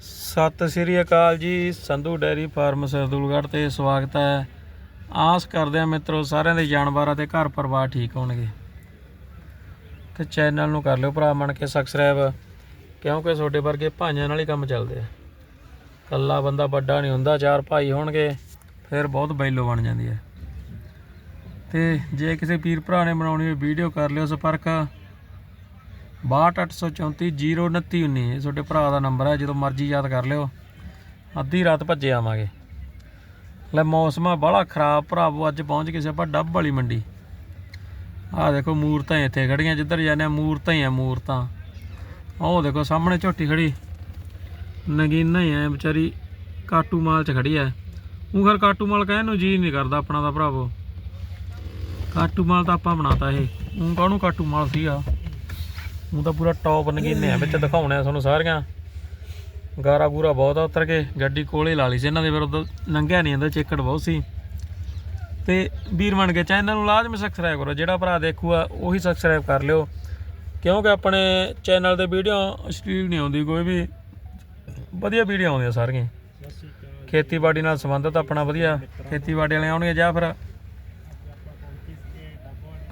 ਸਤਿ ਸ੍ਰੀ ਅਕਾਲ ਜੀ, Sandhu dairy farm Sardulgarh ਤੇ ਸਵਾਗਤ ਹੈ। ਆਸ ਕਰਦੇ ਆ ਮਿੱਤਰੋ, ਸਾਰਿਆਂ ਦੇ ਜਾਨਵਰਾਂ ਤੇ ਘਰ ਪਰਿਵਾਰ ਠੀਕ ਹੋਣਗੇ। ਤੇ ਚੈਨਲ ਨੂੰ ਕਰ ਲਿਓ ਭਰਾ ਬਣ ਕੇ ਸਬਸਕ੍ਰਾਈਬ ਕਿਉਂਕਿ ਤੁਹਾਡੇ ਵਰਗੇ ਭਾਈਆਂ ਨਾਲ ਹੀ ਕੰਮ ਚੱਲਦੇ ਆ। ਕੱਲਾ ਬੰਦਾ ਵੱਡਾ ਨਹੀਂ ਹੁੰਦਾ, ਚਾਰ ਭਾਈ ਹੋਣਗੇ, ਫਿਰ ਬਹੁਤ ਬੈਲੋ ਬਣ ਜਾਂਦੀ ਹੈ। ਤੇ ਜੇ ਕਿਸੇ ਪੀਰ ਭਰਾ ਨੇ ਬਣਾਉਣੀ ਹੋਈ ਵੀਡੀਓ ਕਰ ਲਿਓ ਸੰਪਰਕ। 6284402919 ਇਹ ਤੁਹਾਡੇ ਭਰਾ ਦਾ ਨੰਬਰ ਹੈ, ਜਦੋਂ ਮਰਜ਼ੀ ਯਾਦ ਕਰ ਲਿਓ। ਅੱਧੀ ਰਾਤ ਭੱਜੇ ਆਵਾਂਗੇ। ਲੈ, ਮੌਸਮ ਆ ਬੜਾ ਖਰਾਬ ਭਰਾਵੋ ਅੱਜ ਪਹੁੰਚ ਗਏ ਸੀ ਆਪਾਂ ਡੱਬ ਵਾਲੀ ਮੰਡੀ। ਆਹ ਦੇਖੋ, ਮੂਰਤਾਂ ਹੀ ਇੱਥੇ ਖੜੀਆਂ ਜਿੱਧਰ ਜਾਂਦੇ ਆ, ਮੂਰਤਾਂ ਹੀ ਆ, ਮੂਰਤਾਂ। ਉਹ ਦੇਖੋ, ਸਾਹਮਣੇ ਝੋਟੀ ਖੜੀ ਨਗੀਨਾ ਹੀ ਐ ਵਿਚਾਰੀ ਕਾਟੂ ਮਾਲ 'ਚ ਖੜੀ ਐ ਉਹ ਖਰ ਕਾਟੂ ਮਾਲ ਕਹਿਣ ਨੂੰ ਜੀ ਨਹੀਂ ਕਰਦਾ ਆਪਣਾ ਦਾ ਭਰਾਵੋ ਕਾਟੂ ਮਾਲ ਤਾਂ ਆਪਾਂ ਬਣਾਤਾ ਇਹ। ਉਹ ਕਾਹਨੂੰ ਕਾਟੂ ਮਾਲ ਸੀਗਾ? ਉਹ ਤਾਂ ਪੂਰਾ ਟੌਪ ਨਗੀਨੇ ਆ, ਵਿੱਚ ਦਿਖਾਉਣੇ ਆ ਤੁਹਾਨੂੰ ਸਾਰੀਆਂ। ਗਾਰਾ ਗੂਰਾ ਬਹੁਤ ਆ ਉਤਰ ਕੇ, ਗੱਡੀ ਕੋਲੇ ਲਾ ਲਈ ਸੀ ਇਹਨਾਂ ਦੇ, ਫਿਰ ਉਦੋਂ ਲੰਘਿਆ ਨਹੀਂ ਜਾਂਦਾ ਚੇਕੜ ਬਹੁਤ ਸੀ। ਤੇ ਵੀਰ ਬਣ ਕੇ ਚੈਨਲ ਨੂੰ ਲਾਜ਼ਮੀ ਸਬਸਕ੍ਰਾਈਬ ਕਰੋ, ਜਿਹੜਾ ਭਰਾ ਦੇਖੂਗਾ ਉਹੀ ਸਬਸਕ੍ਰਾਈਬ ਕਰ ਲਿਓ। ਕਿਉਂਕਿ ਆਪਣੇ ਚੈਨਲ ਤੇ ਵੀਡੀਓ ਸਟੀਲ ਨਹੀਂ ਆਉਂਦੀ, ਕੋਈ ਵੀ ਵਧੀਆ ਵੀਡੀਓ ਆਉਂਦੀਆਂ ਸਾਰੀਆਂ। ਖੇਤੀਬਾੜੀ ਨਾਲ ਸੰਬੰਧਿਤ ਆਪਣਾ ਵਧੀਆ ਖੇਤੀਬਾੜੀ ਵਾਲੇ ਆਉਣਗੇ, ਜਾਂ ਫਿਰ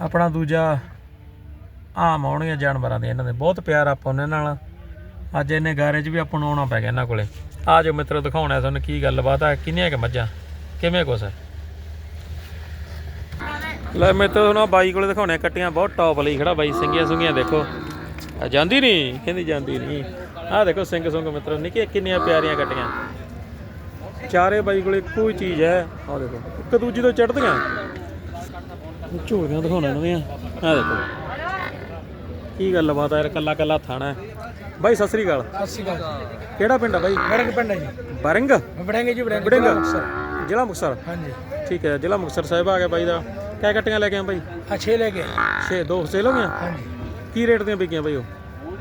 ਆਪਣਾ ਦੂਜਾ ਆਮ ਆਉਣਗੇ ਜਾਨਵਰਾਂ ਦੇ ਇਹਨਾਂ ਦੇ। ਬਹੁਤ ਪਿਆਰ ਆਪਾਂ ਉਹਨਾਂ ਨਾਲ। ਅੱਜ ਇਹਨੇ ਗਾਰੇ 'ਚ ਵੀ ਆਪਾਂ ਨੂੰ ਆਉਣਾ ਪੈ ਗਿਆ ਇਹਨਾਂ ਕੋਲੇ। ਆ ਜਾਓ ਮਿੱਤਰੋ, ਦਿਖਾਉਣਾ ਤੁਹਾਨੂੰ ਕੀ ਗੱਲਬਾਤ ਆ। ਕਿੰਨੀਆਂ ਕਿ ਮੱਝਾਂ? ਕਿਵੇਂ ਕੁਛ? ਹੈ ਲੈ ਮਿੱਤਰੋ ਹੁਣ ਬਾਈ ਕੋਲੇ ਦਿਖਾਉਣੇ ਆ ਕੱਟੀਆਂ। ਬਹੁਤ ਟੌਪ ਲਈ ਖੜਾ ਬਾਈ, ਸਿੰਗੀਆਂ ਸੁੰਗੀਆਂ ਦੇਖੋ। ਆ ਜਾਂਦੀ ਨਹੀਂ? ਕਹਿੰਦੀ ਜਾਂਦੀ ਨਹੀਂ। ਆਹ ਦੇਖੋ ਸਿੰਘ ਸੁੰਗ ਮਿੱਤਰੋ, ਨਿੱਕੀਆਂ ਕਿੰਨੀਆਂ ਪਿਆਰੀਆਂ ਕੱਟੀਆਂ। ਚਾਰੇ ਬਾਈ ਕੋਲੇ ਇੱਕੋ ਹੀ ਚੀਜ਼ ਹੈ। ਆਹ ਦੇਖੋ, ਇੱਕ ਦੂਜੀ ਤੋਂ ਚੜਦੀਆਂ ਝੋਲੀਆਂ ਦਿਖਾਉਣਾ ਇਹਨਾਂ ਦੀਆਂ। ਆਹ ਦੇਖੋ। ਕੀ ਗੱਲ ਬਾਤ ਹੈ ਕੱਲਾ ਕੱਲਾ ਥਾਣਾ ਹੈ। ਬਾਈ ਸਤਿ ਸ੍ਰੀ ਅਕਾਲ। ਸਤਿ ਸ਼੍ਰੀ ਅਕਾਲ। ਕਿਹੜਾ ਪਿੰਡ ਆ ਬਾਈ? ਬੜੰਗ ਪਿੰਡ ਹੈ ਜੀ। ਬਰੰਗ ਬੜੰਗੇ ਜੀ ਬੜੰਗ। ਬੜੰਗ? ਜ਼ਿਲ੍ਹਾ ਮੁਕਤਸਰ। ਹਾਂਜੀ। ਠੀਕ ਹੈ ਜ਼ਿਲ੍ਹਾ ਮੁਕਤਸਰ ਸਾਹਿਬ ਆ ਗਿਆ ਬਾਈ ਦਾ। ਕਿਆ ਕੱਟੀਆਂ ਲੈ ਕੇ ਆ ਬਾਈ? ਆ 6 ਲੈ ਕੇ 6 ਦੋ ਸੇਲ ਹੋ ਗਈਆਂ? ਹਾਂਜੀ। ਕੀ ਰੇਟ ਦੀਆਂ ਵਿਕੀਆਂ ਬਾਈ ਉਹ?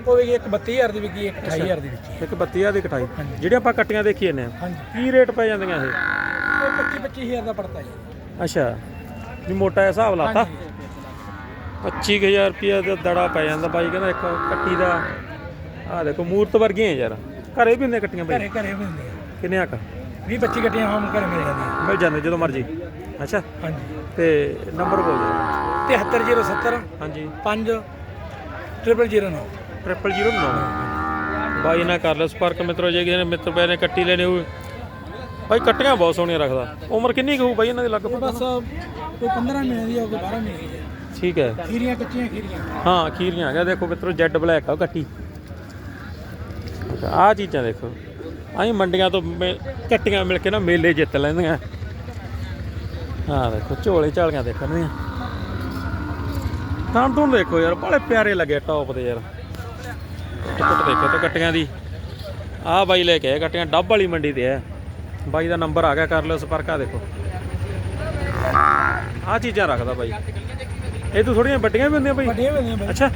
ਉਹ ਵੀ ਇੱਕ 32000 ਦੀ ਵਿਕੀ ਇੱਕ 28000 ਦੀ ਵਿਕੀ। ਇੱਕ 32000 ਦੀ ਕਟਾਈ। ਜਿਹੜੇ ਆਪਾਂ ਕੱਟੀਆਂ ਦੇਖੀਏ ਨੇ ਹਾਂਜੀ। ਕੀ ਰੇਟ ਪੈ ਜਾਂਦੀਆਂ ਇਹ? ਇਹ 25 25000 ਦਾ ਪੜਤਾ ਜੀ। ਅੱਛਾ। ਵੀ ਮੋਟਾ ਜਿਹਾ ਹਿਸਾਬ ਲਾਤਾ 25000 ਰੁਪਏ ਦਾ ਦੜਾ ਪੈ ਜਾਂਦਾ ਬਾਈ ਕਹਿੰਦਾ ਇੱਕ ਕੱਟੀ ਦਾ। ਆਹ ਦੇਖੋ ਮੂਰਤ ਵਰਗੀਆਂ ਯਾਰ। ਘਰੇ ਵੀ ਹੁੰਦੇ ਕੱਟੀਆਂ ਬਾਈ? ਘਰੇ ਘਰੇ ਵੀ ਹੁੰਦੇ ਆ ਕਿੰਨੇ ਆਕ 20 25 ਗੱਡੀਆਂ ਹਮ ਘਰੇ ਮਿਲ ਜਾਂਦੀਆਂ। ਮਿਲ ਜਾਂਦੇ ਜਦੋਂ ਮਰਜ਼ੀ। ਅੱਛਾ। ਹਾਂਜੀ। ਤੇ ਨੰਬਰ ਬੋਲ ਦਿਓ। 73070 ਹਾਂਜੀ। 5 0009 ਟ੍ਰਿਪਲ ਜ਼ੀਰੋ ਨੌ। ਬਾਈ ਨਾਲ ਕਰ ਲਓ ਸੰਪਰਕ ਮਿੱਤਰੋ ਜੇ ਕਿਸੇ ਨੇ ਮਿੱਤਰ ਪੈ ਨੇ ਕੱਟੀ ਲੈਣੀ ਹੋਵੇ ਬਾਈ ਕੱਟੀਆਂ ਬਹੁਤ ਸੋਹਣੀਆਂ ਰੱਖਦਾ। ਉਮਰ ਕਿੰਨੀ ਕੁ ਹੋਊ ਬਾਈ ਇਹਨਾਂ ਦੀ ਲਗਭਗ? ਬਸ ਕੋਈ 15 ਮਹੀਨੇ ਦੀ ਆ ਕੋਈ 12 ਮਹੀਨੇ ਦੀ ਆ। ਠੀਕ ਹੈ। ਖੀਰੀਆਂ ਕੱਚੀਆਂ ਖੀਰੀਆਂ। ਹਾਂ ਖੀਰੀਆਂ ਆ ਗਿਆ ਦੇਖੋ ਮਿੱਤਰੋ ਜੈਡ ਬਲੈਕ ਆ ਉਹ ਕੱਟੀ ਆਹ ਚੀਜ਼ਾਂ ਦੇਖੋ। ਆਹੀਂ ਮੰਡੀਆਂ ਤੋਂ ਕੱਟੀਆਂ ਮਿਲ ਕੇ ਨਾ ਮੇਲੇ ਜਿੱਤ ਲੈਂਦੀਆਂ। ਹਾਂ ਦੇਖੋ ਝੋਲੇ ਝਾਲੀਆਂ ਦੇਖਣੀਆਂ ਤਾਂ ਤੋਂ ਦੇਖੋ ਯਾਰ ਬੜੇ ਪਿਆਰੇ ਲੱਗੇ ਟੌਪ ਦੇ ਯਾਰ। ਟਿਕਟ ਦੇਖੋ ਤੇ ਕੱਟੀਆਂ ਦੀ। ਆਹ ਬਾਈ ਲੈ ਕੇ ਆਏ ਕੱਟੀਆਂ ਡੱਬ ਵਾਲੀ ਮੰਡੀ ਤੇ ਹੈ। ਬਾਈ ਦਾ ਨੰਬਰ ਆ ਗਿਆ ਕਰ ਲਿਓ ਸੰਪਰਕ ਆ ਦੇਖੋ। ਆਹ ਚੀਜ਼ਾਂ ਰੱਖਦਾ ਬਾਈ। ਇਹ ਤੋਂ ਥੋੜੀਆਂ ਵੱਡੀਆਂ ਵੀ ਹੁੰਦੀਆਂ ਬਾਈ? ਵੱਡੀਆਂ ਵੀ ਹੁੰਦੀਆਂ ਬਾਈ। ਅੱਛਾ।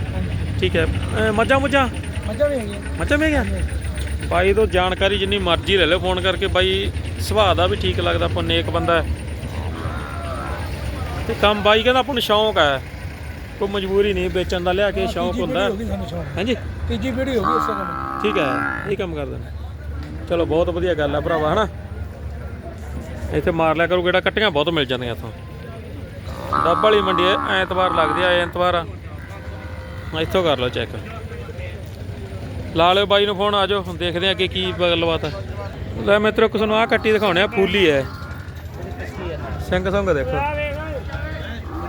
ਠੀਕ ਹੈ। ਮੱਝਾਂ ਮੁੱਝਾਂ? ਮੱਝਾਂ ਵੀ ਹੈਗੀਆਂ। ਮੱਝਾਂ ਵੀ ਗਿਆ ਬਾਈ ਤੋਂ ਜਾਣਕਾਰੀ ਜਿੰਨੀ ਮਰਜ਼ੀ ਲੈ ਲਓ ਫੋਨ ਕਰਕੇ। ਬਾਈ ਸੁਭਾਅ ਦਾ ਵੀ ਠੀਕ ਲੱਗਦਾ ਆਪਾਂ ਨੇਕ ਬੰਦਾ ਹੈ। ਤੇ ਕੰਮ ਬਾਈ ਕਹਿੰਦਾ ਆਪਾਂ ਨੂੰ ਸ਼ੌਂਕ ਹੈ। ਕੋਈ ਮਜਬੂਰੀ ਨਹੀਂ ਵੇਚਣ ਦਾ ਲਿਆ ਕੇ ਸ਼ੌਂਕ ਹੁੰਦਾ ਹਾਂਜੀ? ਤੀਜੀ ਪੀੜ੍ਹੀ ਹੋ ਗਈ ਉਸੇ ਕੰਮ ਠੀਕ ਹੈ ਇਹ ਕੰਮ ਕਰਦੇ ਨੇ ਚਲੋ ਬਹੁਤ ਵਧੀਆ ਗੱਲ ਹੈ ਭਰਾਵਾ ਹਨਾ? ਇੱਥੇ ਮਾਰ ਲਿਆ ਕਰੂ ਕਿਹੜਾ ਕੱਟੀਆਂ ਬਹੁਤ ਮਿਲ ਜਾਂਦੀਆਂ ਇੱਥੋਂ। ਡੱਬ ਵਾਲੀ ਮੰਡੀ ਐਤਵਾਰ ਲੱਗਦੀ ਆ ਐਤਵਾਰ ਆ। ਇੱਥੋਂ ਕਰ ਲਓ ਚੈੱਕ ਲਾ ਲਿਓ ਬਾਈ ਨੂੰ ਫੋਨ ਆ ਜਾਓ ਹੁਣ ਦੇਖਦੇ ਆ ਕਿ ਕੀ ਗੱਲਬਾਤ ਹੈ ਲੈ ਮਿੱਤਰੋ ਕਿਸ ਨੂੰ ਆ ਕੱਟੀ ਦਿਖਾਉਣੇ ਆ ਫੂਲੀ ਹੈ ਸਿੰਘ ਸੰਗ ਦੇਖੋ।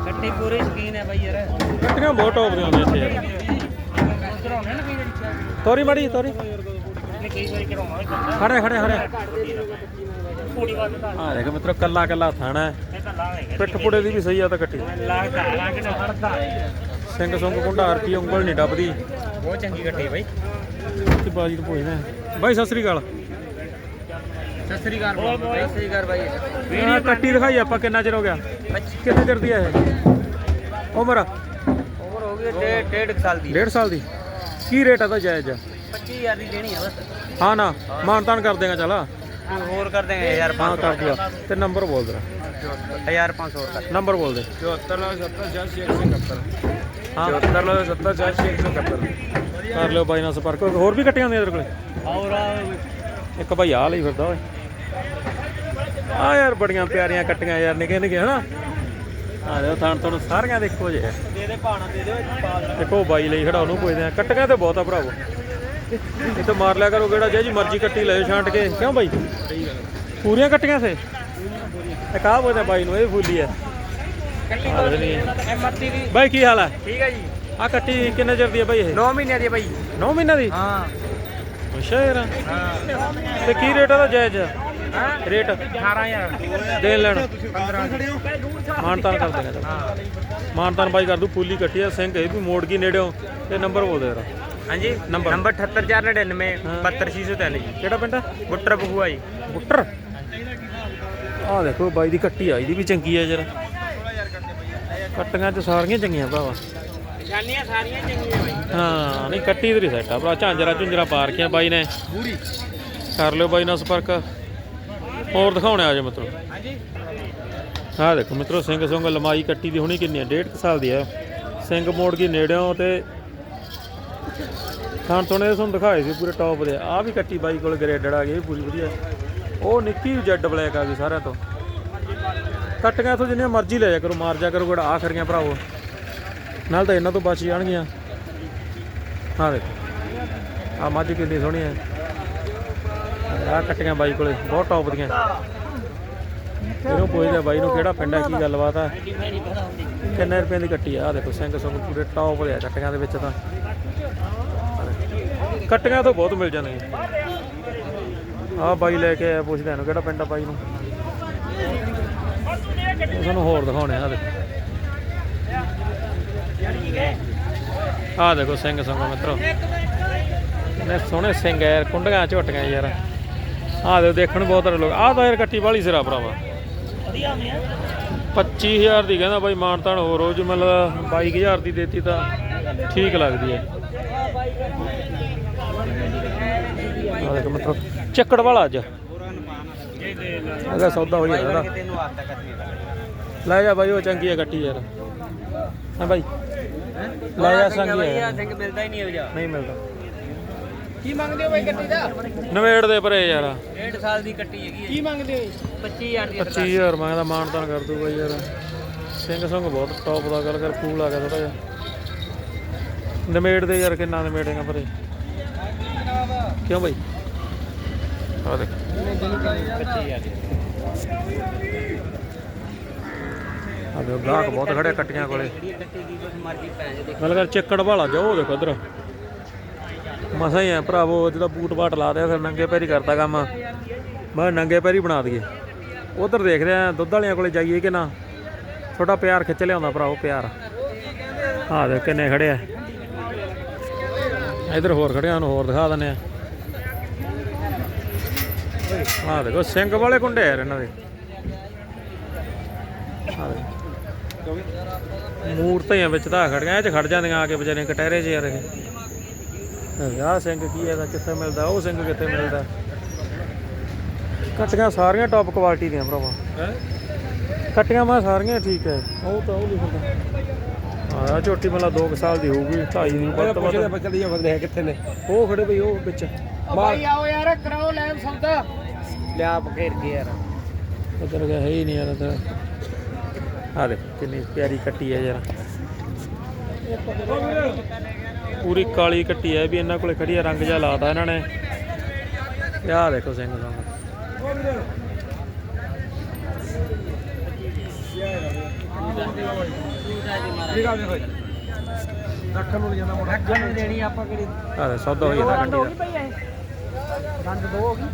ਕੱਟੀ ਪੂਰੀ ਸ਼ਕੀਨ ਹੈ ਬਾਈ ਯਾਰ। ਕੱਟੀਆਂ ਬਹੁਤ ਟੌਪ ਦੀਆਂ ਹੁੰਦੀਆਂ ਇੱਥੇ ਯਾਰ। ਤੋਰੀ ਮੜੀ ਤੋਰੀ। ਖੜੇ ਖੜੇ ਖੜੇ। ਆ ਦੇਖ ਮਿੱਤਰੋ ਕੱਲਾ ਕੱਲਾ ਥਾਣਾ ਹੈ ਪਿੱਠ ਪੁੜੇ ਦੀ ਵੀ ਸਹੀ ਆ ਤਾਂ ਕੱਟੀ ਨਾ ਸਿੰਘ ਸੁੰਗ ਕੁੰਡਾਰ ਕੀ ਉਂਗਲ ਨਹੀਂ ਡੱਬਦੀ ਬਹੁਤ ਚੰਗੀ ਕੱਟੀ ਬਾਈ। ਤੇ ਬਾਜੀ ਤੋਂ ਪੁੱਛਦਾ ਬਾਈ ਸਤਿ ਸ੍ਰੀ ਅਕਾਲ। ਸਤਿ ਸ੍ਰੀ ਅਕਾਲ ਬਾਈ ਸਤਿ ਸ੍ਰੀ ਅਕਾਲ ਬਾਈ। ਆਹ ਕੱਟੀ ਦਿਖਾਈ ਆਪਾਂ ਕਿੰਨਾ ਚਿਰ ਹੋ ਗਿਆ? ਕਿੰਨੇ ਚਿਰ ਦੀ ਹੈ ਇਹ? ਉਮਰ? ਉਮਰ ਹੋ ਗਈ ਡੇਢ ਡੇਢ ਕੁ ਸਾਲ ਦੀ। 1.5 ਸਾਲ ਦੀ। ਕੀ ਰੇਟ ਆ ਦਾ ਜਾਇਜ਼ ਆ? 25000 ਦੀ ਦੇਣੀ ਹੈ ਬਸ। ਹਾਂ ਨਾ ਮਾਨਤਾਨ ਕਰ ਦੇਗਾ ਚਲ ਹੋਰ ਕਰ ਦੇਂਗੇ ਯਾਰ ਹਾਂ ਕਰ ਦੂਗਾ ਤੇ ਨੰਬਰ ਬੋਲ ਦੇ। 1500 ਤੱਕ ਨੰਬਰ ਬੋਲ ਦੇ। 74 ਹਾਂ। 74 ਕਰ ਲਿਓ ਬਾਈ ਨਾਲ ਸੰਪਰਕ। ਹੋਰ ਵੀ ਕੱਟੀਆਂ ਹੁੰਦੀਆਂ ਤੇਰੇ ਕੋਲੇ? ਔਰ ਇੱਕ ਭਾਈ ਆ ਲਈ ਫਿਰਦਾ ਓਏ। ਆ ਯਾਰ ਬੜੀਆਂ ਪਿਆਰੀਆਂ ਕੱਟੀਆਂ ਯਾਰ ਨਿੱਕੇ ਨਿੱਕੇ ਹਨਾ? ਆ ਦੇ ਥਾਣ ਤੁਹਾਨੂੰ ਸਾਰੀਆਂ ਦੇ ਇੱਕੋ ਜਿਹੇ ਆ। ਦੇ ਦੇ ਭਾਣਾ ਦੇ ਦਿਓ ਇੱਕ ਪਾ ਦੇਣਾ। ਦੇਖੋ ਬਾਈ ਲਈ ਖੜਾ ਉਹਨੂੰ ਪੁੱਛਦੇ ਆ। ਕੱਟੀਆਂ ਤੇ ਬਹੁਤ ਆ ਭਰਾਵੋ। ਇਹ ਤਾਂ ਮਾਰ ਲਿਆ ਕਰੋ ਕਿਹੜਾ ਜੇ ਜੀ ਮਰਜ਼ੀ ਕੱਟੀ ਲੈ ਛਾਂਟ ਕੇ। ਕਿਉਂ ਬਾਈ? ਪੂਰੀਆਂ ਕੱਟੀਆਂ ਸੇ ਆਹ ਪੁੱਛਦੇ ਆ ਬਾਈ ਨੂੰ ਇਹ ਫੁੱਲੀ ਦੇ ਨਹੀਂ। ਐਮਆਰਟੀ ਦੀ। ਬਾਈ ਕੀ ਹਾਲ ਆ ਠੀਕ ਹੈ ਜੀ। ਆ ਕੱਟੀ ਕਿੰਨੇ ਚਿਰ ਦੀ ਆ ਬਾਈ ਇਹ? 9 ਮਹੀਨਿਆਂ ਦੀ ਹੈ ਬਾਈ। 9 ਮਹੀਨਾ ਦੀ? ਹਾਂ। ਅੱਛਾ ਯਾਰ। ਹਾਂ। ਤੇ ਕੀ ਰੇਟ ਦਾ ਜਾਇਜ਼ ਹਾਂ? ਰੇਟ? 18000 ਦੇਣ ਲੈਣ। 15 ਮਾਨਤਾਨ ਕਰ ਚਲ ਹਾਂ। ਮਾਨਤਾਨ ਬਾਈ ਕਰ ਦੂ ਫੁੱਲੀ ਕੱਟੀ ਆ ਸਿੰਘ ਇਹ ਵੀ ਮੋੜ ਗਈ ਨੇੜਿਓਂ। ਤੇ ਨੰਬਰ ਬੋਲ ਦੇ ਯਾਰ। ਹਾਂਜੀ ਨੰਬਰ। ਨੰਬਰ 78499 ਹਾਂ। 72603 ਜੀ। ਕਿਹੜਾ ਪਿੰਡ? ਆ ਬੁੱਟਰ ਬਹੂਆ ਜੀ। ਬੁੱਟਰ? ਆ ਦੇਖੋ ਬਾਈ ਦੀ ਕੱਟੀ ਆ ਇਹਦੀ ਵੀ ਚੰਗੀ ਆ ਜਰਾ। ਕੱਟੀਆਂ ਚ ਸਾਰੀਆਂ ਚੰਗੀਆਂ ਭਰਾਵਾ। ਨਿਸ਼ਾਨੀਆਂ ਸਾਰੀਆਂ ਚੰਗੀਆਂ ਬਾਈ। ਹਾਂ ਨਹੀਂ ਕੱਟੀ ਤੇਰੀ ਸੈੱਟ ਆ ਭਰਾ ਝਾਂਜਰਾ ਝੁੰਜਰਾ ਪਾ ਰੱਖਿਆ ਬਾਈ ਨੇ। ਪੂਰੀ। ਕਰ ਲਿਓ ਬਾਈ ਨਾਲ ਸੰਪਰਕ। ਹੋਰ ਦਿਖਾਉਣੇ ਆ ਜੇ ਮਤਲਬ ਹਾਂਜੀ। ਆਹ ਦੇਖੋ ਮਿੱਤਰੋ ਸਿੰਘ ਸੁੰਗ ਲੰਮਾਈ ਕੱਟੀ ਦੀ ਹੋਣੀ ਕਿੰਨੀ ਆ ਡੇਢ ਕੁ ਸਾਲ ਦੀ ਆ। ਸਿੰਘ ਮੋੜ ਗਈ ਨੇੜਿਓਂ ਤੇ ਖਾਣ ਤੋਂ ਨੇ ਤੁਹਾਨੂੰ ਦਿਖਾਏ ਸੀ ਪੂਰੇ ਟੌਪ ਦੇ। ਆ ਵੀ ਕੱਟੀ ਬਾਈ ਕੋਲ ਗ੍ਰੇਡਡ ਆ ਗਈ ਵੀ ਪੂਰੀ ਵਧੀਆ। ਉਹ ਨਿੱਕੀ ਜੈਡ ਬਲੈਕ ਆ ਗਈ ਸਾਰਿਆਂ ਤੋਂ। ਕੱਟੀਆਂ ਤੋਂ ਜਿੰਨੀਆਂ ਮਰਜ਼ੀ ਲੈ ਜਾ ਕਰੋ, ਮਾਰ ਜਾ ਕਰੋ ਕਿਹੜਾ ਆ ਖਰੀਆਂ ਭਰਾਵੋ। ਨਾਲ ਤਾਂ ਇਹਨਾਂ ਤੋਂ ਬਚ ਜਾਣਗੀਆਂ। ਹਾਂ ਦੇਖੋ ਆ ਮੱਝ ਕਿੰਨੀ ਸੋਹਣੀ ਹੈ ਆ ਕੱਟੀਆਂ ਬਾਈ ਕੋਲੇ, ਬਹੁਤ ਟੌਪ ਦੀਆਂ। ਇਹਨੂੰ ਪੁੱਛਦੇ ਆ ਬਾਈ ਨੂੰ ਕਿਹੜਾ ਪਿੰਡ ਹੈ ਕੀ ਗੱਲਬਾਤ ਆ? ਕਿੰਨੇ ਰੁਪਏ ਦੀ ਕੱਟੀ ਆ? ਆਹ ਦੇਖੋ, ਸਿੰਘ ਸਿੰਘ ਪੂਰੇ ਟੌਪ ਦੇ ਆ, ਕੱਟੀਆਂ ਦੇ ਵਿੱਚ ਤਾਂ। ਕੱਟੀਆਂ ਤੋਂ ਬਹੁਤ ਮਿਲ ਜਾਂਦੀਆਂ। ਆ ਬਾਈ ਲੈ ਕੇ ਆਇਆ ਪੁੱਛਦੇ ਇਹਨੂੰ, ਕਿਹੜਾ ਪਿੰਡ ਆ ਬਾਈ ਨੂੰ? ਤੁਹਾਨੂੰ ਹੋਰ ਦਿਖਾਉਣੇ ਆ ਦੇਖੋ। ਆ ਦੇਖੋ ਸਿੰਘ ਸੰਗੋ ਮਿੱਤਰੋ। ਨੇ ਸੋਹਣੇ ਸਿੰਘ ਐ ਕੁੰਡੀਆਂ ਝੋਟੀਆਂ ਯਾਰ। ਆ ਦੇ ਦੇਖਣ ਨੂੰ ਬਹੁਤ ਲੋਕ ਆ ਤਾਂ ਯਾਰ ਕੱਟੀ ਵਾਲੀ ਸਿਰਾ ਭਰਾਵਾ। 25000 ਦੀ ਕਹਿੰਦਾ ਬਾਈ ਮਾਨਤਾਨ ਹੋਰ ਰੋਜ਼ ਮਤਲਬ 22000 ਦੀ ਦੇਤੀ ਤਾਂ ਠੀਕ ਲੱਗਦੀ ਹੈ ਆ ਦੇਖੋ ਮਿੱਤਰੋ ਚੱਕੜ ਵਾਲਾ ਅੱਜ। ਅਗਾ ਸੌਦਾ ਤੈਨੂੰ ਆਤਾ ਕਰਨੀ ਲੈ ਜਾ ਬਾਈ ਉਹ ਚੰਗੀ ਹੈ ਕੱਟੀ ਯਾਰ। ਹਾਂ ਬਾਈ? ਲੈ ਜਾ ਸੰਗੀ ਹੈ ਸਿੰਘ ਮਿਲਦਾ ਹੀ ਨਹੀਂ ਹੋ ਨਹੀਂ ਮਿਲਦਾ। ਕੀ ਮੰਗਦੇ ਹੋ ਬਾਈ ਗੱਡੀ ਦਾ? ਨਵੇੜ ਦੇ ਪਰੇ ਯਾਰ। 1.5 ਸਾਲ ਦੀ ਕੱਟੀ ਹੈਗੀ ਕੀ ਮੰਗਦੇ ਹੋ 25000 ਦੀ 25000 ਮੈਂ ਤਾਂ ਮਾਨਤਾਨ ਕਰ ਦੂ ਬਾਈ ਯਾਰ। ਸਿੰਘ ਸੰਗ ਬਹੁਤ ਟੌਪ ਦਾ ਗੱਲ ਕਰ ਫੂਲ ਆ ਗਿਆ ਥੋੜਾ ਜਿਹਾ। ਨਵੇੜ ਦੇ ਯਾਰ ਕਿੰਨਾ ਨਵੇੜੇਗਾ ਪਰੇ। ਕਿਉਂ ਬਾਈ? ਆ ਦੇਖ। 25000 ਆ ਦੇ ਗਾਹਕ ਬਹੁਤ ਖੜੇ ਕੱਟੀਆਂ ਕੋਲੇ। ਜਿਹੜੀ ਦੀ ਗੱਲ ਕਰ ਚੱਕੜ ਵਾਲਾ ਜਾਓ ਦੇਖੋ ਉਧਰ ਮਸਾ ਹੀ ਆ ਭਰਾਵੋ ਜਿਹਦਾ ਬੂਟ ਬਾਟ ਲਾ ਦਿਆ ਫਿਰ ਨੰਗੇ ਪੈਰੀ ਕਰਤਾ ਕੰਮ। ਮੈਂ ਨੰਗੇ ਪੈਰੀ ਬਣਾ ਦਈਏ। ਉਧਰ ਦੇਖਦੇ ਆ ਦੁੱਧ ਵਾਲਿਆਂ ਕੋਲੇ ਜਾਈਏ ਕਿ ਨਾ? ਛੋਟਾ ਪਿਆਰ ਖਿੱਚ ਲਿਆਉਂਦਾ ਭਰਾਵੋ ਪਿਆਰ। ਆ ਦੇ ਕਿੰਨੇ ਖੜੇ ਆ। ਇਧਰ ਹੋਰ ਖੜਿਆ ਨੂੰ ਹੋਰ ਦਿਖਾ ਦਿੰਦੇ ਆ। ਆ ਦੇਖੋ ਸਿੰਘ ਵਾਲੇ ਕੁੰਡੇ ਯਾਰ ਇਹਨਾਂ ਦੇ। ਆ ਮੂਰਤਾਂ ਹੀ ਆ ਵਿੱਚ ਤਾਂ ਖੜ ਗਏ ਇਹ ਚ ਖੜ ਜਾਂਦੀਆਂ ਆ ਕੇ ਵਿਚਾਰੇ ਕਟਹਿਰੇ 'ਚ ਯਾਰ ਇਹ ਆਹ ਸਿੰਘ ਕੀ ਹੈ ਦਾ ਕਿੱਥੇ ਮਿਲਦਾ ਉਹ ਸਿੰਘ ਕਿੱਥੇ ਮਿਲਦਾ? ਕੱਟੀਆਂ ਸਾਰੀਆਂ ਟੌਪ ਕੁਆਲਿਟੀ ਦੀਆਂ ਭਰਾਵਾ। ਕੱਟੀਆਂ ਮੈਂ ਸਾਰੀਆਂ ਠੀਕ ਹੈ। ਉਹ ਤਾਂ ਉਹ ਲਿਖਦਾ। ਆ ਝੋਟੀ ਮਤਲਬ 2 ਸਾਲ ਦੀ ਹੋਊਗੀ 2.5 ਦੀ ਵੱਧ ਤੋਂ ਵੱਧ। ਬੱਚੇ ਦੀ ਬੰਦੇ ਕਿੱਥੇ ਨੇ। ਉਹ ਖੜੇ ਬਈ ਉਹ ਵਿੱਚ। ਭਾਈ ਆਓ ਯਾਰ ਕਰਾਓ ਲੈਬ ਸੌਦਾ। ਲਿਆ ਘੇਰ ਕੇ ਯਾਰ। ਉਧਰ ਗਿਆ ਹੈ ਹੀ ਨਹੀਂ ਯਾਰ ਉਧਰ ਆ ਦੇ ਕਿੰਨੀ ਪਿਆਰੀ ਕੱਟੀ ਹੈ ਯਾਰ। ਪੂਰੀ ਕਾਲੀ ਕੱਟੀ ਹੈ ਵੀ ਇਹਨਾਂ ਕੋਲੇ ਖੜੀ ਹੈ ਰੰਗ ਜਿਹਾ ਲਾਤਾ ਇਹਨਾਂ ਨੇ। ਤੇ ਆਹ ਦੇਖੋ ਸਿੰਘ ਸੰਗ ਰੱਖਣ ਨੂੰ ਜਾਂਦਾ ਮੋਟਾ ਰੱਖਣ ਨੂੰ ਦੇਣੀ ਆਪਾਂ ਕਿਹੜੀ ਦੇ ਸੌਦਾ ਹੋਈ ਜਾਂਦਾ ਕੱਟੀ ਦਾ। ਦੰਦ ਦੋ ਹੋ ਗਈ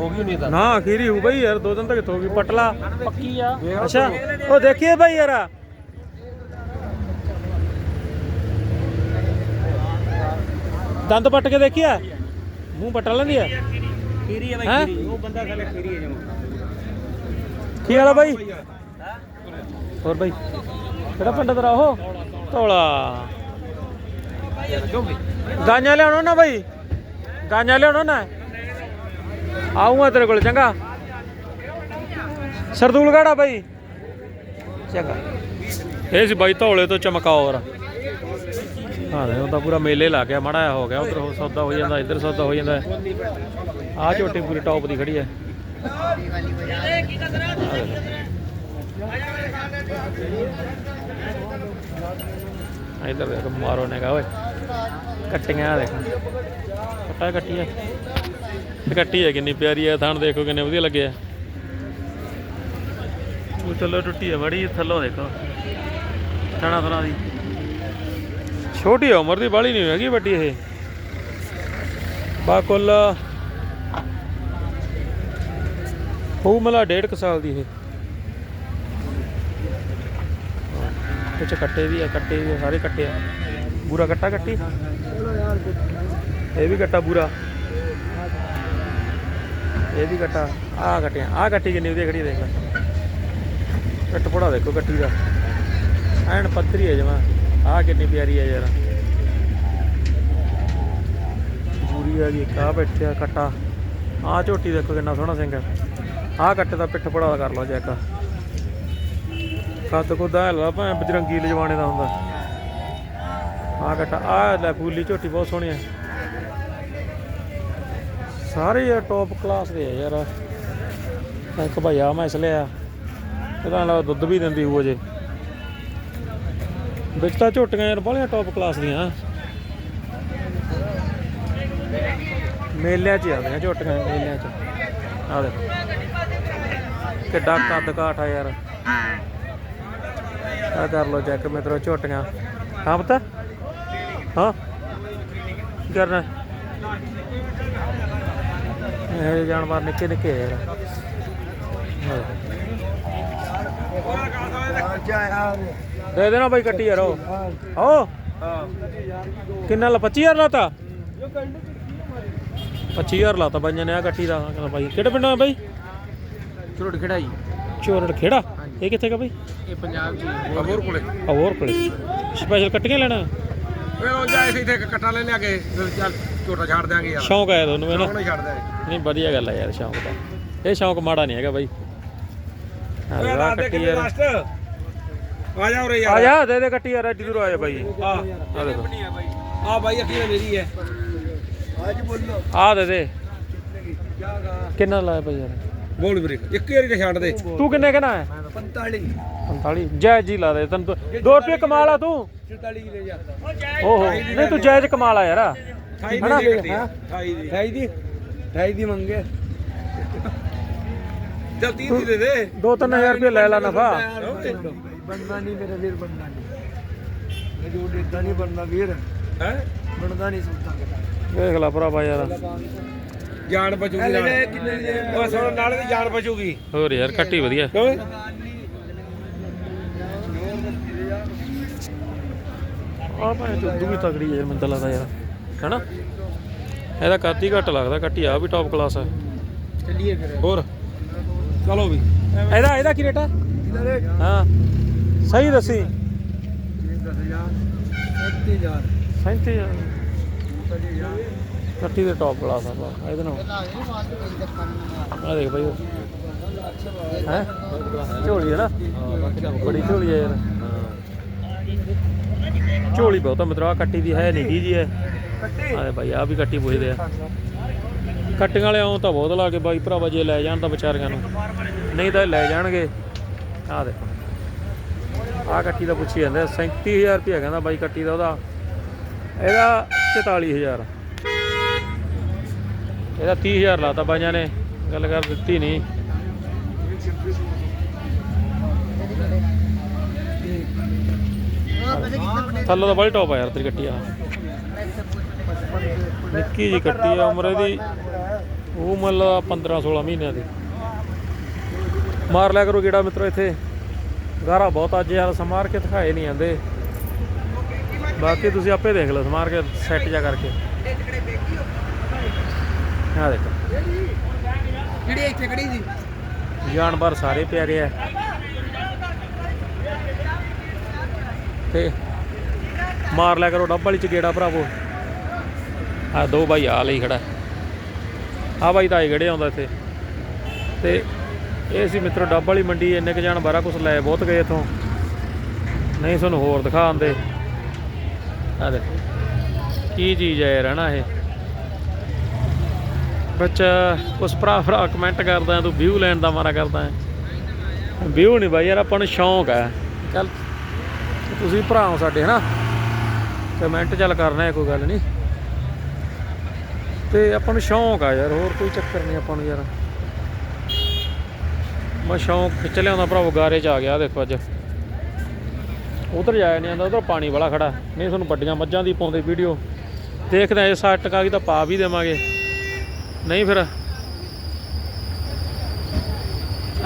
ਹੋ ਗਈ ਨਹੀਂ ਨਾ ਅਖੀਰੀ ਹੋ ਬਈ ਯਾਰ ਦੋ ਦਿਨ ਤੱਕ ਹੋ ਗਈ ਪਟਲਾ। ਪੱਕੀ ਆ ਅੱਛਾ ਉਹ ਦੇਖੀਏ ਯਾਰ। ਦੰਦ ਪੱਟ ਕੇ ਦੇਖਿਆ ਮੂੰਹ ਪਟਾ ਲੈਂਦੀ ਆ। ਖੀਰੀ ਹੈ? ਹੈਂ? ਬਾਈ ਖੀਰੀ ਉਹ ਬੰਦਾ ਸਾਡੇ ਖੀਰੀ ਹੈ ਜਮਾ। ਕੀ ਵਾਲਾ ਬਾਈ? ਹੋਰ ਬਾਈ, ਕਿਹੜਾ ਪਿੰਡ ਤੇਰਾ ਉਹ? ਧੌਲਾ। ਗਾਂਆਂ ਲਿਆਉਣਾ ਨਾ ਬਾਈ। ਗਾਂਆਂ ਲਿਆਉਣਾ ਨਾ। ਆਉਂਗਾ ਤੇਰੇ ਕੋਲ, ਚੰਗਾ। ਸਰਦੂਲਗੜਾ ਬਾਈ। ਚੰਗਾ। ਇਹ ਸੀ ਬਾਈ ਧੌਲੇ ਤੋਂ ਚਮਕੌਰ। ਹਾਂ ਉਹ ਤਾਂ ਪੂਰਾ ਮੇਲੇ ਲਾ ਗਿਆ, ਮਾੜਾ ਹੋ ਗਿਆ। ਉਧਰ ਸੌਦਾ ਹੋ ਜਾਂਦਾ, ਇੱਧਰ ਸੌਦਾ ਹੋ ਜਾਂਦਾ। ਆਹ ਝੋਟੀ ਪੂਰੀ ਟੌਪ ਦੀ ਖੜੀ ਹੈ। ਇਧਰ ਦੇਖ ਮਾਰੋ ਨੇਗਾ ਓਏ ਕੱਟੀਆਂ ਦੇਖ ਕੱਟਾ ਕੱਟੀ ਹੈ ਕੱਟੀ ਹੈ ਕਿੰਨੀ ਪਿਆਰੀ ਹੈ ਥਣ ਦੇਖੋ ਕਿੰਨੇ ਵਧੀਆ ਲੱਗੇ ਆ ਉਹ ਚਲੋ ਟੁੱਟੀ ਹੈ ਬੜੀ ਥੱਲੋਂ ਦੇਖੋ ਥਣਾ ਥਣਾ ਦੀ ਛੋਟੀ ਉਮਰ ਦੀ ਬਾਲੀ ਨਹੀਂ ਹੈਗੀ ਵੱਡੀ ਇਹ ਬਾਕੁੱਲ ਉਹ ਮਲਾ ਡੇਢ ਕੁ ਸਾਲ ਦੀ ਇਹ ਕੁਛ ਕੱਟੇ ਵੀ ਆ ਕੱਟੇ ਵੀ ਆ, ਸਾਰੇ ਕੱਟੇ ਆ। ਬੂਰਾ ਕੱਟਾ ਕੱਟੀ? ਇਹ ਵੀ ਕੱਟਾ ਬੂਰਾ। ਇਹ ਵੀ ਕੱਟਾ ਆ ਕੱਟਿਆ ਆ ਕੱਟੀ ਕਿੰਨੀ ਵਧੀਆ ਖੜੀ ਦੇਖ ਲੈ। ਕੱਟ ਪੜਾ ਦੇਖੋ ਕੱਟੀ ਦਾ। ਐਨ ਪੱਥਰੀ ਹੈ ਜਮਾ ਆ ਕਿੰਨੀ ਪਿਆਰੀ ਹੈ ਯਾਰ। ਪੂਰੀ ਆ ਗਈ ਕਾ ਬੈਠਿਆ ਕੱਟਾ ਆ ਝੋਟੀ ਦੇਖੋ ਕਿੰਨਾ ਸੋਹਣਾ ਸਿੰਘ ਹੈ ਆ ਕੱਟੇ ਦਾ ਪਿੱਠ ਪੜਾ ਕਰ ਲਓ ਚੈੱਕ। ਕੱਦ ਕੁੱਦਾ ਹੈਲਾ ਭਾਵੇਂ ਬਜਰੰਗੀ ਲਜਵਾਣੇ ਦਾ ਹੁੰਦਾ। ਆ ਕੱਟਾ ਆ ਲੈ ਫੂਲੀ ਝੋਟੀ ਬਹੁਤ ਸੋਹਣੀ ਹੈ ਸਾਰੇ ਯਾਰ ਟੌਪ ਕਲਾਸ ਦੇ ਆ ਯਾਰ। ਇੱਕ ਭਈਆ ਮੈਂ ਇਸ ਲਿਆ। ਇਹਦਾ ਨਾਲ ਦੁੱਧ ਵੀ ਦਿੰਦੀ ਹੋਊ ਅਜੇ। ਵਿੱਚ ਤਾਂ ਝੋਟੀਆਂ ਯਾਰ ਬਾਹਲੀਆਂ ਟੌਪ ਕਲਾਸ ਦੀਆਂ। ਮੇਲਿਆਂ 'ਚ ਹੀ ਆਉਂਦੀਆਂ ਝੋਟੀਆਂ, ਮੇਲਿਆਂ 'ਚ। ਆ ਦੇਖੋ। ਕਿੱਡਾ ਕੱਦ ਕਾਠ ਆ ਯਾਰ। ਆ ਕਰ ਲੋ ਚੈੱਕ ਮਿੱਤਰੋ ਝੋਟੀਆਂ। ਹਾਂ ਪਤਾ? ਹਾਂ। ਕਰਨਾ? ਇਹ ਜਾਨਵਰ ਨਿੱਕੇ ਨਿੱਕੇ ਯਾਰ। ਹਾਂ। ਦੇ ਦੇਣਾ ਬਾਈ ਕੱਟੀ ਯਾਰ ਉਹ। ਆਓ। ਕਿੰਨਾ ਲਾ 25000 ਲਾਤਾ? 25000 ਲਾਤਾ ਬਾਈਆਂ ਨੇ ਆ ਕੱਟੀ ਦਾ। ਕਹਿੰਦਾ ਬਾਈ ਕਿਹੜੇ ਪਿੰਡੋਂ ਬਾਈ? ਚੋੜ ਖੜਾਈ ਚੋਰੜ ਖੇੜਾ? ਇਹ ਕਿੱਥੇ ਕਾ ਬਾਈ? ਇਹ ਪੰਜਾਬ ਦੀ ਹੋਰ ਕੋਲੇ। ਆ ਹੋਰ ਕੋਲੇ। ਸਪੈਸ਼ਲ ਕੱਟੀਆਂ ਲੈਣਾ? ਵੇ ਉਹ ਜਾਏ ਸੀ ਇੱਥੇ ਇੱਕ ਕੱਟਾ ਲੈ ਲਿਆ ਕੇ ਚੱਲ ਝੋਟਾ ਛੱਡ ਦਿਆਂਗੇ ਯਾਰ। ਸ਼ੌਂਕ ਆਇਆ ਤੁਹਾਨੂੰ ਹੈ ਨਾ? ਛੱਡ ਦਿਆਂਗੇ ਨਹੀਂ ਵਧੀਆ ਗੱਲ ਹੈ ਯਾਰ ਸ਼ੌਂਕ ਦਾ ਇਹ ਸ਼ੌਂਕ ਮਾੜਾ ਨਹੀਂ ਹੈਗਾ ਬਾਈ। ਆ ਲੈ ਆਹ ਕੱਟੀ ਯਾਰ। ਆ ਜਾ ਉਰੇ ਆ ਜਾ ਦੇ ਦੇ ਕੱਟੀ ਯਾਰ ਐਡੀ ਦੂਰ ਆ ਜਾ ਬਾਈ। ਆ ਆ ਦੇਖੋ ਆ ਬਾਈ ਅੱਖੀ ਮੇਰੀ ਹੈ। ਅੱਜ ਬੋਲੋ। ਆ ਦੇ ਦੇ। ਕਿੰਨਾ ਲਾਇਆ ਬਾਈ ਯਾਰ? ਬੋਲ ਵੀਰੇ ਇੱਕ ਵਾਰੀ ਤੇ ਛੱਡ ਦੇ। ਤੂੰ ਕਿੰਨੇ ਕਹਿਣਾ ਹੈ? 45 45 ਜਾਇਜ਼ ਜੀ ਲਾ ਦੇ ਤੈਨੂੰ 2 ਰੁਪਏ ਕਮਾ ਲਾ ਤੂੰ। 44 ਲੈ ਜਾ। ਓਹੋ ਨਹੀਂ ਤੂੰ ਜਾਇਜ਼ ਕਮਾ ਲਾ ਯਾਰ। 28 ਹਨਾ? ਦੀ ਕੱਟੀ 28 ਦੀ। 28 ਦੀ? 28 ਦੀ ਮੰਗੇ ਚਲ 30 ਦੀ ਦੇ ਦੇ। 2-3000 ਰੁਪਏ ਲੈ ਲਾ ਨਫਾ। ਬਣਨਾ ਨਹੀਂ ਮੇਰੇ ਵੀਰ ਬਣਨਾ ਨਹੀਂ। ਮੈਂ ਜੋ ਇਦਾਂ ਨਹੀਂ ਬਣਨਾ ਵੀਰ। ਹੈ? ਬਣਦਾ ਨਹੀਂ ਸੁਣਦਾ ਦੇਖ ਲੈ ਭਰਾਵਾ ਯਾਰ। ਜਾਨ ਬਚੂਗੀ ਉਹ ਸੁਣ ਨਾਲ ਦੀ ਜਾਨ ਬਚੂਗੀ। ਹੋਰ ਯਾਰ ਕੱਟੀ ਵਧੀਆ। ਆ ਭਾਈ ਦੁੱਧ ਵੀ ਤਗੜੀ ਯਾਰ ਮੈਨੂੰ ਲੱਗਦਾ ਯਾਰ। ਹੈਨਾ? ਇਹਦਾ ਕਾਤੀ ਘੱਟ ਲੱਗਦਾ ਕੱਟੀ ਆ ਵੀ ਟੌਪ ਕਲਾਸ ਹੈ ਚੱਲੀਏ ਫਿਰ। ਹੋਰ? ਚਲੋ ਵੀ। ਇਹਦਾ ਇਹਦਾ ਕੀ ਰੇਟ ਆ? ਹਾਂ। ਸਹੀ ਦੱਸੀ। 30000 37000 37000 30 ਦੇ ਟੌਪ ਕਲਾਸ ਆ ਬਾ ਇਹਦੇ ਨਾਲ। ਆ ਦੇਖ ਭਾਈ ਹੈ? ਝੋਲੀ ਹੈ ਨਾ? ਬੜੀ ਝੋਲੀ ਹੈ ਯਾਰ। ਝੋਲੀ ਬਹੁਤਾ ਮਤਰਾ ਕੱਟੀ ਦੀ ਹੈ ਨਹੀਂ ਜੀ ਇਹ। ਆਏ ਭਾਈ ਆ ਵੀ ਕੱਟੀ ਪੁੱਛਦੇ ਆ। ਕੱਟੀਆਂ ਵਾਲੇ ਆਉਂ ਤਾਂ ਬਹੁਤ ਲਾ ਕੇ ਬਾਈ ਭਰਾਵਾ, ਜੇ ਲੈ ਜਾਣ ਤਾਂ ਵਿਚਾਰਿਆਂ ਨੂੰ। ਨਹੀਂ ਤਾਂ ਲੈ ਜਾਣਗੇ। ਆ ਦੇਖੋ। ਆ ਕੱਟੀ ਦਾ ਪੁੱਛੀ ਜਾਂਦਾ 37000 ਰੁਪਏ ਕਹਿੰਦਾ ਬਾਈ ਕੱਟੀ ਦਾ ਉਹਦਾ। ਇਹਦਾ 44000 ਇਹਦਾ 30000 ਲਾਤਾ ਬਾਈਆਂ ਨੇ, ਗੱਲ ਕਰ ਦਿੱਤੀ ਨਹੀਂ। ਥੱਲੋਂ ਤਾਂ ਬੜੀ ਟੌਪ ਆ ਯਾਰ ਤੇਰੀ ਕੱਟੀ ਆ। ਨਿੱਕੀ ਜੀ ਕੱਟੀ ਆ, ਉਮਰ ਇਹਦੀ ਉਹ ਮਤਲਬ 15 16 ਮਹੀਨਿਆਂ ਦੀ। ਮਾਰ ਲਿਆ ਕਰੋ ਗੇੜਾ ਮਿੱਤਰੋ ਇੱਥੇ। ਗਾਰਾ ਬਹੁਤ ਅੱਜ ਯਾਰ ਸਮਾਰ ਕੇ ਦਿਖਾਏ ਨਹੀਂ ਜਾਂਦੇ। ਬਾਕੀ ਤੁਸੀਂ ਆਪੇ ਦੇਖ ਲਓ ਸਮਾਰ ਕੇ ਸੈੱਟ ਜਾ ਕਰਕੇ। ਆ ਦੇਖੋ। ਕਿਹੜੀ ਇੱਥੇ ਖੜੀ ਸੀ? ਜਾਨਵਰ ਸਾਰੇ ਪਿਆਰੇ ਆ। ਤੇ ਮਾਰ ਲਿਆ ਕਰੋ ਡੱਬ ਵਾਲੀ ਚ ਗੇੜਾ ਭਰਾਵੋ। ਆ ਦੋ ਬਾਈ ਆ ਲਈ ਖੜਾ। ਆ ਬਾਈ ਤਾਂ ਗੜੇ ਆਉਂਦਾ ਇੱਥੇ। ਤੇ ਇਹ ਸੀ ਮਿੱਤਰੋ ਡੱਬ ਵਾਲੀ ਮੰਡੀ ਇੰਨੇ ਕ ਜਾਨਵਰ ਆ ਕੁਛ ਲੈ ਬਹੁਤ ਗਏ ਇਥੋਂ। ਨਹੀਂ ਤੁਹਾਨੂੰ ਹੋਰ ਦਿਖਾ ਆਂਦੇ ਆ ਦੇਖ। ਕੀ ਚੀਜ਼ ਹੈ ਯਾਰ ਹਨਾ ਇਹ? ਵਿੱਚ ਕੁਛ ਭਰਾ ਭਰਾ ਕਮੈਂਟ ਕਰਦਾ ਤੂੰ ਵਿਊ ਲੈਣ ਦਾ ਮਾਰਾ ਕਰਦਾ ਹੈ। ਵਿਊ ਨਹੀਂ ਬਾਈ ਯਾਰ, ਆਪਾਂ ਨੂੰ ਸ਼ੌਂਕ ਹੈ। ਚੱਲ, ਤੁਸੀਂ ਭਰਾ ਹੋ ਸਾਡੇ, ਹਨਾ? ਕਮੈਂਟ ਚੱਲ ਕਰਨਾ ਹੈ, ਕੋਈ ਗੱਲ ਨਹੀਂ। ਤੇ ਆਪਾਂ ਨੂੰ ਸ਼ੌਂਕ ਆ ਯਾਰ, ਹੋਰ ਕੋਈ ਚੱਕਰ ਨਹੀਂ ਆਪਾਂ ਨੂੰ ਯਾਰ। ਮੈਂ ਸ਼ੌਂਕ ਖਿੱਚ ਲਿਆਉਂਦਾ ਭਰਾਵੋ ਗਾਰੇ ਚ ਆ ਗਿਆ, ਦੇਖੋ ਅੱਜ। ਉਧਰ ਜਾਇਆ ਨਹੀਂ ਆਂਦਾ ਉਧਰ ਪਾਣੀ ਵਾਲਾ ਖੜਾ। ਨਹੀਂ, ਤੁਹਾਨੂੰ ਵੱਡੀਆਂ ਮੱਝਾਂ ਦੀ ਪਾਉਂਦੇ ਵੀਡੀਓ ਦੇਖਦੇ ਆ ਜੇ ਸੱਟ ਟਕਾ ਗਈ ਤਾਂ ਪਾ ਵੀ ਦੇਵਾਂਗੇ। ਨਹੀਂ ਫਿਰ।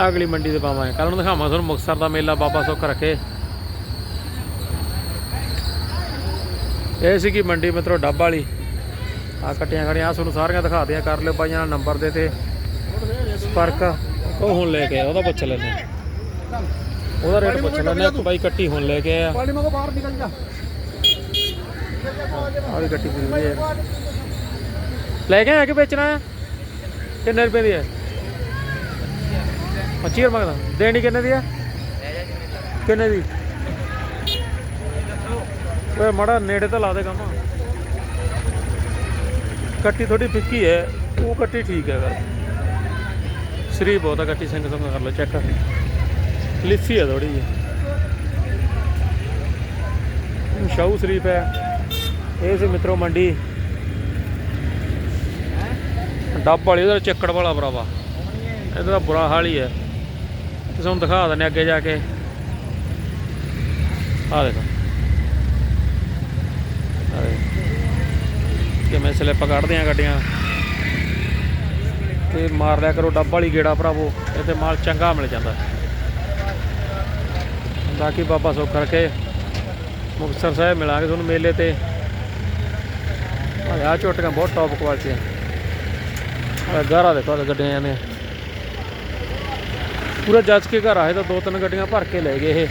ਅਗਲੀ ਮੰਡੀ ਤੇ ਪਾਵਾਂਗੇ। ਕੱਲ ਨੂੰ ਦਿਖਾਵਾਂ ਤੁਹਾਨੂੰ ਮੁਕਤਸਰ ਦਾ ਮੇਲਾ ਬਾਬਾ ਸੁੱਖ ਰੱਖੇ। ਇਹ ਸੀ ਕਿ ਮੰਡੀ ਮਿੱਤਰੋ ਡੱਬ ਵਾਲੀ। ਆ ਕੱਟੀਆਂ ਖੜੀਆਂ ਆਹ ਤੁਹਾਨੂੰ ਸਾਰੀਆਂ ਦਿਖਾ ਦਿਆਂ। ਕਰ ਲਿਓ ਬਾਈਆਂ ਨਾਲ ਨੰਬਰ ਦੇ ਤੇ ਸੰਪਰਕ। ਉਹ ਹੁਣ ਲੈ ਕੇ ਉਹਦਾ ਪੁੱਛ ਲੈਂਦੇ। ਉਹਦਾ ਰੇਟ ਪੁੱਛ ਲੈਂਦੇ ਬਾਈ ਕੱਟੀ ਹੁਣ ਲੈ ਕੇ ਆਇਆ। ਪਾਣੀ ਮੰਗੋ ਬਾਹਰ ਨਿਕਲ ਜਾ। ਆਹ ਵੀ ਕੱਟੀ ਪੂਰੀ ਹੈ। ਲੈ ਕੇ ਆਇਆ ਕਿ ਵੇਚਣਾ ਹੈ? ਕਿੰਨੇ ਰੁਪਏ ਦੀ ਹੈ? 25 ਰੁਪਏ ਮੰਗਦਾ। ਦੇਣੀ ਕਿੰਨੇ ਦੀ ਹੈ? ਕਿੰਨੇ ਦੀ? ਓਏ, ਮੜਾ ਨੇੜੇ ਤਾਂ ਲਾ ਦੇ ਕੰਮ। ਕੱਟੀ ਥੋੜੀ ਫਿੱਕੀ ਹੈ। ਉਹ ਕੱਟੀ ਠੀਕ ਹੈ ਕਰ ਸਰੀ ਬਹੁਤ ਆ ਕੱਟੀ ਸਿੰਘ ਸੰਗ ਕਰ ਲਓ ਚੈੱਕ। ਲਿੱਸੀ ਹੈ ਥੋੜੀ ਜਿਹੀ। ਸ਼ਾਹੂ ਸ਼ਰੀਫ ਹੈ। ਇਹ ਸੀ ਮਿੱਤਰੋ ਮੰਡੀ। ਡੱਬ ਵਾਲੀ, ਉਹਦਾ ਚੱਕੜ ਵਾਲਾ ਭਰਾਵਾ। ਇਹਦਾ ਤਾਂ ਬੁਰਾ ਹਾਲ ਹੀ ਹੈ। ਤੇ ਤੁਹਾਨੂੰ ਦਿਖਾ ਦਿੰਦੇ ਅੱਗੇ ਜਾ ਕੇ। ਆ ਦੇਖੋ। ਆਹ ਦੇਖੋ। ਕਿਵੇਂ ਸਲਿੱਪ ਕੱਢਦੇ ਆ ਗੱਡੀਆਂ। ਤੇ ਮਾਰ ਲਿਆ ਕਰੋ ਡੱਬ ਵਾਲੀ ਗੇੜਾ ਭਰਾਵੋ। ਇੱਥੇ ਮਾਲ ਚੰਗਾ ਮਿਲ ਜਾਂਦਾ। ਬਾਕੀ ਬਾਬਾ ਸੁੱਖ ਕਰਕੇ ਮੁਕਤਸਰ ਸਾਹਿਬ ਮਿਲਾਂਗੇ ਤੁਹਾਨੂੰ ਮੇਲੇ ਤੇ। ਆ ਝੋਟੀਆਂ ਬਹੁਤ ਟੌਪ ਕੁਆਲਿਟੀ ਆ। ਗਾਰਾ ਦੇਖੋ ਆਹ ਗੱਡੀਆਂ ਨੇ। ਪੂਰਾ ਜੱਜ ਕੇ ਘਰ ਆਏ ਤਾਂ ਦੋ ਤਿੰਨ ਗੱਡੀਆਂ ਭਰ ਕੇ ਲੈ ਗਏ ਇਹ।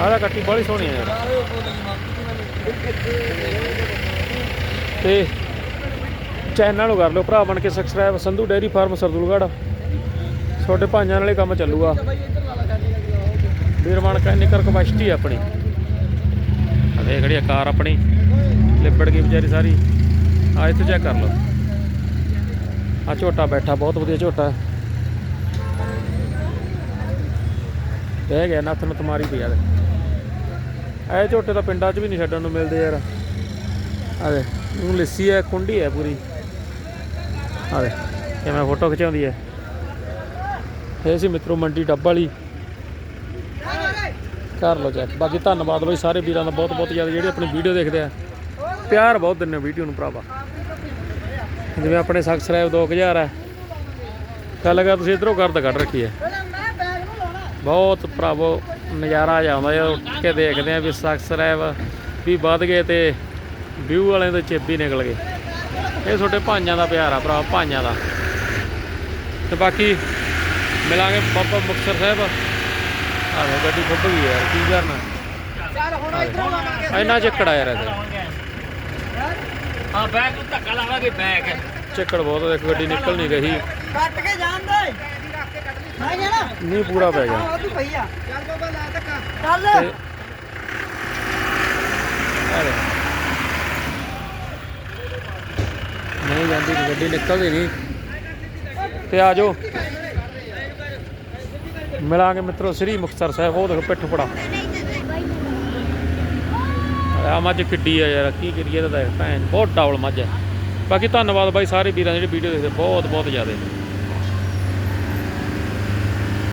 ਆਹ ਕੱਟੀ ਬੜੀ ਸੋਹਣੀ ਹੈ ਯਾਰ। ਤੇ ਚੈਨਲ ਨੂੰ ਕਰ ਲਿਓ, ਭਰਾ ਬਣ ਕੇ subscribe Sandhu dairy farm, Sardulgarh. ਛੋਟੇ ਭਾਈਆਂ ਨਾਲੇ ਕੰਮ ਚੱਲੂਗਾ। ਵੀਰ ਬਣ ਕੇ ਕਪੈਸਿਟੀ ਆਪਣੀ। ਆ ਦੇਖ ਜਿਹੜੀ ਆ ਕਾਰ ਆਪਣੀ, ਲਿਬੜ ਗਈ ਵਿਚਾਰੀ ਸਾਰੀ। ਆ ਇੱਥੇ ਚੈੱਕ ਕਰ ਲਓ। ਆ ਝੋਟਾ ਬੈਠਾ, ਬਹੁਤ ਵਧੀਆ ਝੋਟਾ। ਬਹਿ ਗਿਆ, ਨੱਥ ਨੂੰ ਮਾਰੀ ਪਈ ਯਾਰ ਇਹ ਝੋਟੇ ਤਾਂ ਪਿੰਡਾਂ 'ਚ ਵੀ ਨਹੀਂ ਛੱਡਣ ਨੂੰ ਮਿਲਦੇ ਯਾਰ। ਆ ਦੇ ਲੱਸੀ ਹੈ ਕੁੰਡੀ ਹੈ ਪੂਰੀ। ਆ ਕਿਵੇਂ ਫੋਟੋ ਖਿਚਾਉਂਦੀ ਹੈ। ਇਹ ਸੀ ਮਿੱਤਰੋ ਮੰਡੀ ਡੱਬ ਵਾਲੀ। ਕਰ ਲਓ ਚੈੱਕ ਬਾਕੀ ਧੰਨਵਾਦ ਬਈ ਸਾਰੇ ਵੀਰਾਂ ਦਾ ਬਹੁਤ ਬਹੁਤ ਜ਼ਿਆਦਾ ਜਿਹੜੇ ਆਪਣੀ ਵੀਡੀਓ ਦੇਖਦੇ ਆ। ਪਿਆਰ ਬਹੁਤ ਦਿੰਦੇ ਵੀਡੀਓ ਨੂੰ ਭਰਾਵਾ। ਜਿਵੇਂ ਆਪਣੇ ਸਬਸਕ੍ਰਾਈਬ 2000 ਹੈ। ਗੱਲ ਕਰ ਤੁਸੀਂ ਇਧਰੋਂ ਕਰਦ ਕੱਢ ਰੱਖੀ ਹੈ। ਬਹੁਤ ਭਰਾਵੋ ਨਜ਼ਾਰਾ ਜਾਂਦਾ ਯਾਰ ਉੱਠ ਕੇ ਦੇਖਦੇ ਆ ਵੀ ਸਬਸਕ੍ਰਾਈਬ ਵੀ ਵੱਧ ਗਏ ਤੇ ਵਿਊ ਵਾਲਿਆਂ ਦੇ ਚੇਪੀ ਨਿਕਲ ਗਏ। ਇਹ ਤੁਹਾਡੇ ਭਾਈਆਂ ਦਾ ਪਿਆਰ ਆ ਭਰਾ ਭਾਈਆਂ ਦਾ। ਤੇ ਬਾਕੀ ਮਿਲਾਂਗੇ ਬਾਬਾ ਮੁਕਤਸਰ ਸਾਹਿਬ। ਆਹੋ ਗੱਡੀ ਖੁੱਭ ਗਈ ਯਾਰ ਕੀ ਕਰਨਾ? ਯਾਰ ਹੁਣ ਇਧਰੋਂ ਲਾਵਾਂਗੇ ਇੰਨਾ ਚੱਕੜਾ ਯਾਰ ਇਹਦੇ ਹਾਂ ਬੈਗ ਨੂੰ ਧੱਕਾ ਲਾਵਾਂਗੇ ਬੈਗ। ਚੱਕੜ ਬਹੁਤ ਦੇਖ ਗੱਡੀ ਨਿਕਲ ਨਹੀਂ ਗਈ ਕੱਟ ਕੇ ਜਾਣ ਦੇ। ਨਹੀਂ ਜਾਣਾ। ਨਹੀਂ ਪੂਰਾ ਪੈ ਗਿਆ। ਉਹ ਤੂੰ ਚੱਲ ਬਾਬਾ ਲਾ ਧੱਕਾ। ਤੇ ਚੱਲ। ਆ ਲੈ ਨਹੀਂ ਜਾਂਦੀ ਗੱਡੀ ਨਿਕਲਦੀ ਨਹੀਂ। ਤੇ ਆ ਜਾਓ। ਮਿਲਾਂਗੇ ਮਿੱਤਰੋ ਸ੍ਰੀ ਮੁਕਤਸਰ ਸਾਹਿਬ ਉਹ ਦੇਖੋ ਪਿੱਠ ਪੜਾ ਆ ਮੱਝ ਕਿੱਡੀ ਆ ਯਾਰ, ਕੀ ਕਰੀਏ ਇਹਦਾ ਭੈਣ, ਬਹੁਤ ਡਬਲ ਮੱਝ ਹੈ ਬਾਕੀ ਧੰਨਵਾਦ ਬਾਈ ਸਾਰੇ ਵੀਰਾਂ ਜਿਹੜੇ ਵੀਡੀਓ ਦੇਖਦੇ, ਬਹੁਤ ਬਹੁਤ ਜ਼ਿਆਦਾ।